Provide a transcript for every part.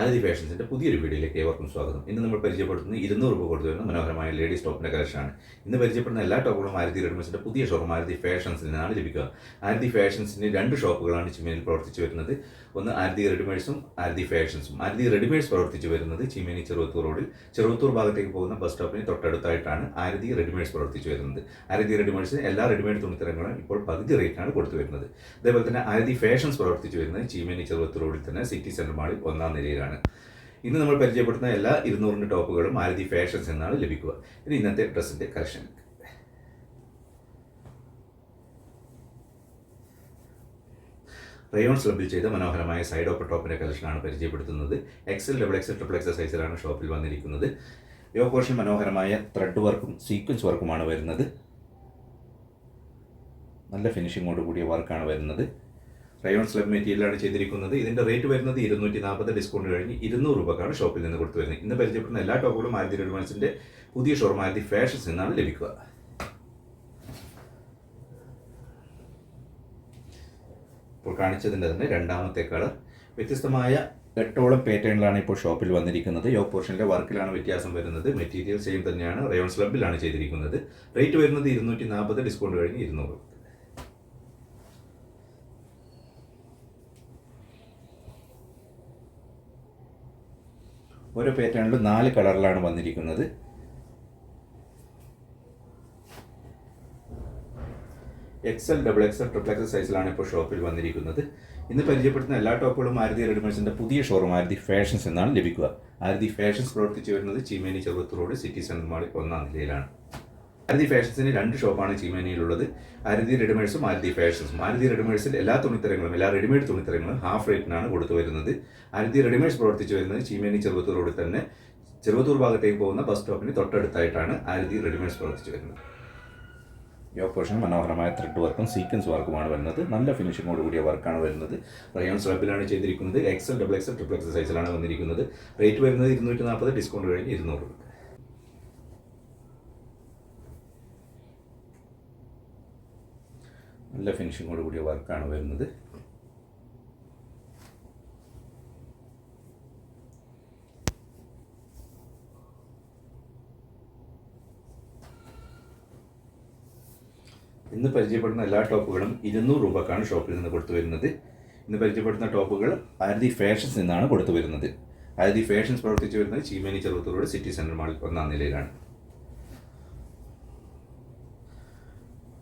ആരതി ഫാഷൻസിന്റെ പുതിയൊരു വീഡിയോയിലേക്ക് ഏവർക്കും സ്വാഗതം. ഇന്ന് നമ്മൾ പരിചയപ്പെടുത്തുന്നത് ഇരുന്നൂറ് രൂപ കൊടുത്തു വരുന്ന മനോഹരമായ ലേഡീസ് ടോപ്പിന്റെ കളക്ഷനാണ്. ഇന്ന് പരിചയപ്പെടുന്ന എല്ലാ ടോപ്പുകളും ആരതി റെഡ്മിസിന്റെ പുതിയ ഷോറൂം ആരതി ഫാഷൻസിൽ നിന്നാണ് ലഭിക്കുക. ആരതി ഫാഷൻസിന്റെ രണ്ട് ഷോപ്പുകളാണ് ചിമ്മേനിൽ പ്രവർത്തിച്ചു വരുന്നത്. ഒന്ന് ആരതി റെഡിമേഴ്സും ആരതി ഫാഷൻസും. ആരതി റെഡിമേഴ്സ് പ്രവർത്തിച്ചു വരുന്നത് ചിമ്മേനി ചെറുവത്തൂർ റോഡിൽ. ചെറുവത്തൂർ ഭാഗത്തേക്ക് പോകുന്ന ബസ് സ്റ്റോപ്പിന് തൊട്ടടുത്തായിട്ടാണ് ആരതി റെഡിമേഴ്സ് പ്രവർത്തിച്ചു വരുന്നത്. ആരതി റെഡിമേഴ്സിന് എല്ലാ റെഡിമേഡ് തുണിത്തരങ്ങളും ഇപ്പോൾ പകുതി റേറ്റിനാണ് കൊടുത്തു വരുന്നത്. അതേപോലെ തന്നെ ആരതി ഫാഷൻസ് പ്രവർത്തിച്ചു വരുന്നത് ചീമേനി ചെറുവത്തൂർ റോഡിൽ തന്നെ സിറ്റി സെന്റർ മാളിൽ ഒന്നാം നിലയിലാണ്. ഇന്ന് നമ്മൾ പരിചയപ്പെടുത്തുന്ന എല്ലാ ഇരുന്നൂറിന്റെ ടോപ്പുകളും മാരുതി ഫാഷൻസ് എന്നാണ് ലഭിക്കുക. ഇത് ഇന്നത്തെ ഡ്രസ്സിന്റെ കളക്ഷൻ. റയോൺ സ്ലബിൽ ചെയ്ത മനോഹരമായ സൈഡ് ഓപ്പർ ടോപ്പിന്റെ കളക്ഷനാണ് പരിചയപ്പെടുത്തുന്നത്. XL double XL triple XL സൈസിലാണ് ഷോപ്പിൽ വന്നിരിക്കുന്നത്. യോ പോർഷൻ മനോഹരമായ ത്രെഡ് വർക്കും സീക്വൻസ് വർക്കുമാണ് വരുന്നത്. നല്ല ഫിനിഷിങ്ങോട് കൂടിയ വർക്കാണ് വരുന്നത്. റയോൺ സ്ലബ് മെറ്റീരിയലാണ് ചെയ്തിരിക്കുന്നത്. ഇതിന്റെ റേറ്റ് വരുന്നത് ഇരുന്നൂറ്റി നാൽപ്പത് ഡിസ്കൗണ്ട് കഴിഞ്ഞ് ഇരുന്നൂറ് രൂപക്കാണ് ഷോപ്പിൽ നിന്ന് കൊടുത്തു വരുന്നത്. ഇന്ന് പരിചയപ്പെടുന്ന എല്ലാ ടോപ്പുകളും മാരുതി റെഡിമെൻസിന്റെ പുതിയ ഷോറും മാരുതി ഫാഷൻസ് നിന്നാണ് ലഭിക്കുക. ഇപ്പോൾ കാണിച്ചതിന്റെ തന്നെ രണ്ടാമത്തെ കളർ വ്യത്യസ്തമായ എട്ടോളം പാറ്റേണിലാണ് ഇപ്പോൾ ഷോപ്പിൽ വന്നിരിക്കുന്നത്. യോ പോർഷന്റെ വർക്കിലാണ് വ്യത്യാസം വരുന്നത്. മെറ്റീരിയൽ സെയിം തന്നെയാണ്. റയോൺ സ്ലബിലാണ് ചെയ്തിരിക്കുന്നത്. റേറ്റ് വരുന്നത് ഇരുന്നൂറ്റി നാൽപ്പത് ഡിസ്കൗണ്ട് കഴിഞ്ഞ് ഇരുന്നൂറ്. ഓരോ പാറ്റേണിലും നാല് കളറിലാണ് വന്നിരിക്കുന്നത്. XL double XL triple XL സൈസിലാണ് ഇപ്പോൾ ഷോപ്പിൽ വന്നിരിക്കുന്നത്. ഇന്ന് പരിചയപ്പെടുത്തുന്ന എല്ലാ ടോപ്പുകളും മാരുതി റെഡിമേഡ്സിന്റെ പുതിയ ഷോറൂം ആരതി ഫാഷൻസ് എന്നാണ് ലഭിക്കുക. ആരതി ഫാഷൻസ് പ്രവർത്തിച്ചു വരുന്നത് Cheemeni Cheruvathur road city centre മാളിൽ ഒന്നാം നിലയിലാണ്. ആരതി ഫാഷൻസിന് രണ്ട് ഷോപ്പാണ് ചീമേനിയിലുള്ളത്. ആരതി റെഡിമേഡ്സും ആരതി ഫാഷൻസും. ആരതി റെഡിമേഡ്സിൽ എല്ലാ തുണിത്തരങ്ങളും എല്ലാ റെഡിമേഡ് തുണിത്തരങ്ങളും ഹാഫ് റേറ്റിനാണ് കൊടുത്തു വരുന്നത്. ആരതി റെഡിമേഡ്സ് പ്രവർത്തിച്ചു വരുന്നത് ചീമേനി ചെറുവത്തൂർ റോഡിൽ തന്നെ. ചെറുവത്തൂർ ഭാഗത്തേക്ക് പോകുന്ന ബസ് സ്റ്റോപ്പിന് തൊട്ടടുത്തായിട്ടാണ് ആരതി റെഡിമേഡ്സ് പ്രവർത്തിച്ചു വരുന്നത്. യോ പോർഷൻ മനോഹരമായ ത്രെഡ് വർക്കും സീക്വൻസ് വർക്കുമാണ് വരുന്നത്. നല്ല ഫിനിഷിങ്ങോട് കൂടിയ വർക്കാണ് വരുന്നത്. റയോൺ സ്ലബിലാണ് ചെയ്തിരിക്കുന്നത്. XL double XL triple XL സൈസിലാണ് വന്നിരിക്കുന്നത്. റേറ്റ് വരുന്നത് ഇരുന്നൂറ്റി നാൽപ്പത് ഡിസ്കൗണ്ട് കഴിഞ്ഞ് ഇരുന്നൂറ്. രൂപ നല്ല ഫിനിഷിങ്ങോട് കൂടിയ വർക്കാണ് വരുന്നത്. ഇന്ന് പരിചയപ്പെടുന്ന എല്ലാ ടോപ്പുകളും ഇരുന്നൂറ് രൂപക്കാണ് ഷോപ്പിൽ നിന്ന് കൊടുത്തു വരുന്നത്. ഇന്ന് പരിചയപ്പെടുന്ന ടോപ്പുകൾ ആരതി ഫാഷൻസ് നിന്നാണ് കൊടുത്തു വരുന്നത്. ആരതി ഫാഷൻസ് പ്രവർത്തിച്ചു വരുന്നത് ചീമേനി ചെറുത്തൂരോട് സിറ്റി സെന്റർ മാളിൽ ഒന്നാം നിലയിലാണ്.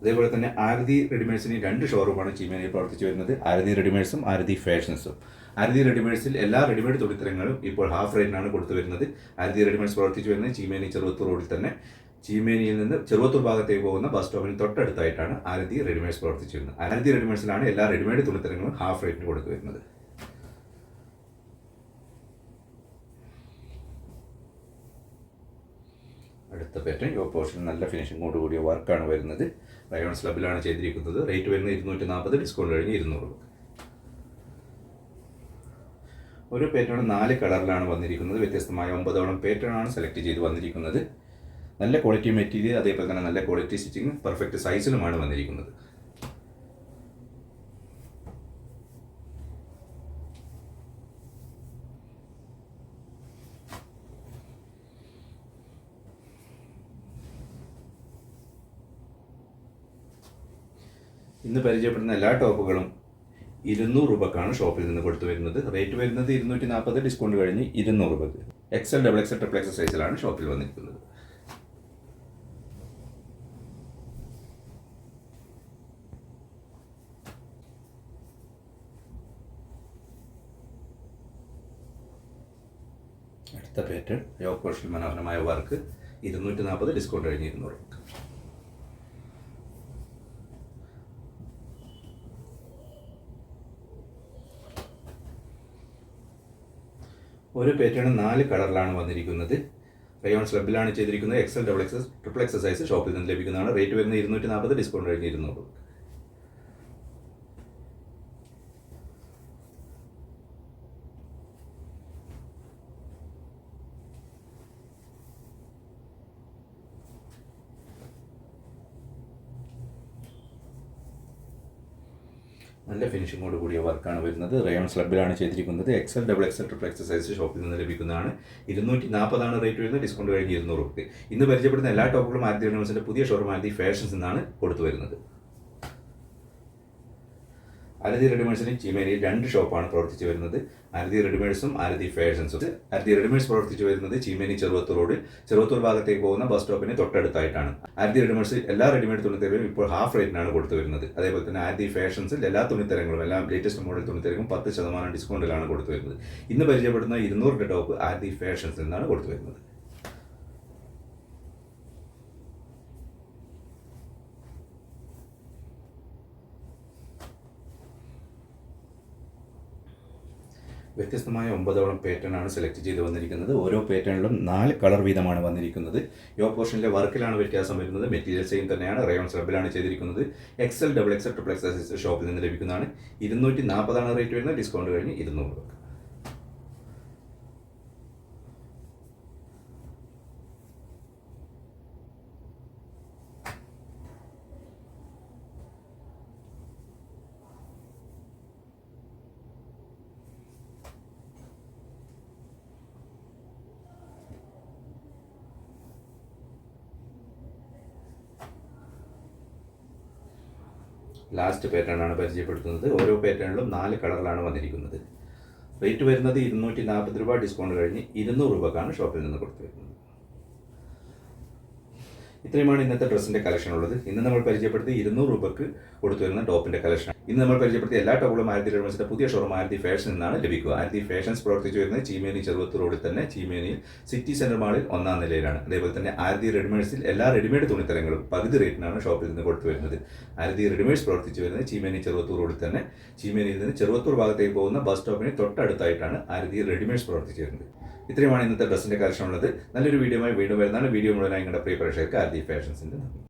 അതേപോലെ തന്നെ ആരതി റെഡിമേഴ്സിന് രണ്ട് ഷോറൂമാണ് ചീമേനയിൽ പ്രവർത്തിച്ചു വരുന്നത്. ആരതി റെഡിമേഡ്സും ആരതി ഫാഷൻസും. ആരതി റെഡിമേഡ്സിൽ എല്ലാ റെഡിമേഡ് തുണിത്തരങ്ങളും ഇപ്പോൾ ഹാഫ് റേറ്റിനാണ് കൊടുത്തു വരുന്നത്. ആരതി റെഡിമേഡ്സ് പ്രവർത്തിച്ചു വരുന്നത് ചീമേനി ചെറുവത്തൂർ റോഡിൽ തന്നെ. ചീമേനിയിൽ നിന്ന് ചെറുവത്തൂർ ഭാഗത്തേക്ക് പോകുന്ന ബസ് സ്റ്റോപ്പിന് തൊട്ടടുത്തായിട്ടാണ് ആരതി റെഡിമേഡ്സ് പ്രവർത്തിച്ചു വരുന്നത്. ആരതി റെഡിമേഡ്സിലാണ് എല്ലാ റെഡിമേഡ് തുണിത്തരങ്ങളും ഹാഫ് റേറ്റിന് കൊടുത്തു വരുന്നത്. അടുത്ത പാറ്റേൺ യോ പോർഷൻ നല്ല ഫിനിഷിങ്ങോട് കൂടിയ വർക്കാണ് വരുന്നത്. റയോൺ സ്ലബിലാണ് ചെയ്തിരിക്കുന്നത്. റേറ്റ് വരുന്നത് ഇരുന്നൂറ്റി നാൽപ്പത് ഡിസ്കൗണ്ട് കഴിഞ്ഞ് ഇരുന്നൂറ്. ഒരു പാറ്റേൺ നാല് കളറിലാണ് വന്നിരിക്കുന്നത്. വ്യത്യസ്തമായ ഒമ്പതോളം പാറ്റേൺ ആണ് സെലക്ട് ചെയ്ത് വന്നിരിക്കുന്നത്. നല്ല ക്വാളിറ്റി മെറ്റീരിയൽ അതേപോലെ തന്നെ നല്ല ക്വാളിറ്റി സ്റ്റിച്ചിങ് പെർഫെക്റ്റ് സൈസിലുമാണ് വന്നിരിക്കുന്നത്. ഇന്ന് പരിചയപ്പെടുന്ന എല്ലാ ടോപ്പുകളും ഇരുന്നൂറ് രൂപക്കാണ് ഷോപ്പിൽ നിന്ന് കൊടുത്തു വരുന്നത്. റേറ്റ് വരുന്നത് ഇരുന്നൂറ്റി നാൽപ്പത് ഡിസ്കൗണ്ട് കഴിഞ്ഞ് ഇരുന്നൂറ് രൂപക്ക്. XL double XL triple XL സൈസിലാണ് ഷോപ്പിൽ വന്നിരിക്കുന്നത്. അടുത്ത പാറ്റേൺ യോഗ മനോഹരമായ വർക്ക്. ഇരുന്നൂറ്റി നാൽപ്പത് ഡിസ്കൗണ്ട് കഴിഞ്ഞ് ഇരുന്നൂറ് ഒരു പാറ്റേൺ നാല് കളറിലാണ് വന്നിരിക്കുന്നത്. റയോൺ സ്ലബിലാണ് ചെയ്തിരിക്കുന്നത്. XL double excess triple exercise ഷോപ്പിൽ നിന്ന് ലഭിക്കുന്നതാണ്. റേറ്റ് വരുന്നത് ഇരുന്നൂറ്റി നാൽപ്പത് ഡിസ്കൗണ്ട് കഴിഞ്ഞ് ഇരുന്നൂറ്. നല്ല ഫിനിഷിങ്ങോട് കൂടിയ വർക്കാണ് വരുന്നത്. റയോൺ സ്ലബിലാണ് ചെയ്തിരിക്കുന്നത്. XL double XL triple XL size ഷോപ്പിൽ നിന്ന് ലഭിക്കുന്നതാണ്. ഇരുന്നൂറ്റി നാൽപ്പതാണ് റേറ്റ് വരുന്നത്. ഡിസ്കൗണ്ട് കഴിഞ്ഞ് ഇരുന്നൂറ് ഇന്ന് പരിചയപ്പെടുന്ന എല്ലാ ടോപ്പുകളും ആദ്യ പുതിയ ഷോറൂം ആദ്യ ഫാഷൻസ് എന്നാണ് കൊടുത്തു വരുന്നത്. ആരതി റെഡിമേഡ്സിന് ചീമേനിയിൽ രണ്ട് ഷോപ്പാണ് പ്രവർത്തിച്ചു വരുന്നത്. ആരതി റെഡിമേഡ്സും ആരതി ഫാഷൻസും. ആരതി റെഡിമേഡ്സ് പ്രവർത്തിച്ചു വരുന്നത് ചീമേനി ചെറുവത്തൂർ റോഡ്. ചെറുവത്തൂർ ഭാഗത്തേക്ക് പോകുന്ന ബസ് സ്റ്റോപ്പിന് തൊട്ടടുത്തായിട്ടാണ്. ആരതി റെഡിമേഡ്സ് എല്ലാ റെഡിമേഡ് തുണിത്തരങ്ങളും ഇപ്പോൾ ഹാഫ് റേറ്റിനാണ് കൊടുത്തു വരുന്നത്. അതേപോലെ തന്നെ ആരതി ഫാഷൻസിൽ എല്ലാ തുണിത്തരങ്ങളും എല്ലാ ലേറ്റസ്റ്റ് മോഡൽ തുണിത്തരങ്ങളും പത്ത് ശതമാനം ഡിസ്കൗണ്ടിലാണ് കൊടുത്തു വരുന്നത്. ഇന്ന് പരിചയപ്പെടുന്ന ഇരുന്നൂറിന്റെ ടോപ്പ് ആരതി ഫാഷൻസിൽ നിന്നാണ് കൊടുത്തു വരുന്നത്. വ്യത്യസ്തമായ ഒമ്പതോളം ആണ് സെലക്ട് ചെയ്ത് വന്നിരിക്കുന്നത്. ഓരോ പാറ്റേണിലും നാല് കളർ വീതമാണ് വന്നിരിക്കുന്നത്. യോ പോർഷനിലെ വർക്കിലാണ് വ്യത്യാസം വരുന്നത്. മെറ്റീരിയൽ സെയിം തന്നെയാണ്. റയോൺ സ്ലബിലാണ് ചെയ്തിരിക്കുന്നത്. XL double XL triple XL ഷോപ്പിൽ നിന്ന് ലഭിക്കുന്നതാണ്. ഇരുന്നൂറ്റി നാൽപ്പതാണ് റേറ്റ് വരുന്നത്. ഡിസ്കൗണ്ട് കഴിഞ്ഞ് ഇരുന്നൂറ് രൂപ. ലാസ്റ്റ് പാറ്റേൺ ആണ് പരിചയപ്പെടുത്തുന്നത്. ഓരോ പാറ്റേണിലും നാല് കളറിലാണ് വന്നിരിക്കുന്നത്. റേറ്റ് വരുന്നത് ഇരുന്നൂറ്റി നാൽപ്പത് രൂപ ഡിസ്കൗണ്ട് കഴിഞ്ഞ് ഇരുന്നൂറ് രൂപക്കാണ് ഷോപ്പിൽ നിന്ന് കൊടുത്തു വരുന്നത് ഇത്രയുമാണ് ഇന്നത്തെ ഡ്രസ്സിന്റെ കളക്ഷൻ ഉള്ളത്. ഇന്ന് നമ്മൾ പരിചയപ്പെടുത്തി ഇരുന്നൂറ് രൂപക്ക് കൊടുത്തു വരുന്ന ടോപ്പിന്റെ കളക്ഷൻ ഇന്ന് നമ്മൾ പരിചയപ്പെടുത്തിയ എല്ലാ ടോപ്പുകളും ആയിരത്തി റെഡ്മൻസിന്റെ പുതിയ ഷോറൂം ആയിരത്തി ഫാഷൻ നിന്നാണ് ലഭിക്കുക. ആയിരത്തി ഫാഷൻസ് പ്രവർത്തിച്ചു വരുന്നത് ചീമേനി ചെറുവത്തൂർ റോഡിൽ തന്നെ ചീമേനിയിൽ സിറ്റി സെന്റർ മാളിൽ ഒന്നാം നിലയിലാണ്. അതേപോലെ തന്നെ ആയിരത്തി റെഡിമേഡ്സിൽ എല്ലാ റെഡിമേഡ് തുണിത്തരങ്ങളും പകുതി റേറ്റിനാണ് ഷോപ്പിൽ നിന്ന് കൊടുത്തു വരുന്നത്. ആയിരത്തി റെഡിമേഡ്സ് പ്രവർത്തിച്ചു വരുന്നത് ചീമേനി ചെറുവത്തൂർ റോഡിൽ തന്നെ. ചീമേനിയിൽ നിന്ന് ചെറുവത്തൂർ ഭാഗത്തേക്ക് പോകുന്ന ബസ് സ്റ്റോപ്പിന് തൊട്ടടുത്തായിട്ടാണ് ആയിരത്തി റെഡിമേഡ്സ് പ്രവർത്തിച്ചു വരുന്നത്. ഇത്രയുമാണ് ഇന്നത്തെ ഡ്രസ്സിന്റെ കളക്ഷൻ ഉള്ളത്. നല്ലൊരു വീഡിയോയുമായി വീണ്ടും വരുന്നതാണ് വീഡിയോ മുഴുവനായി നിങ്ങളുടെ പ്രിയ പ്രേക്ഷകർക്ക് നന്ദി.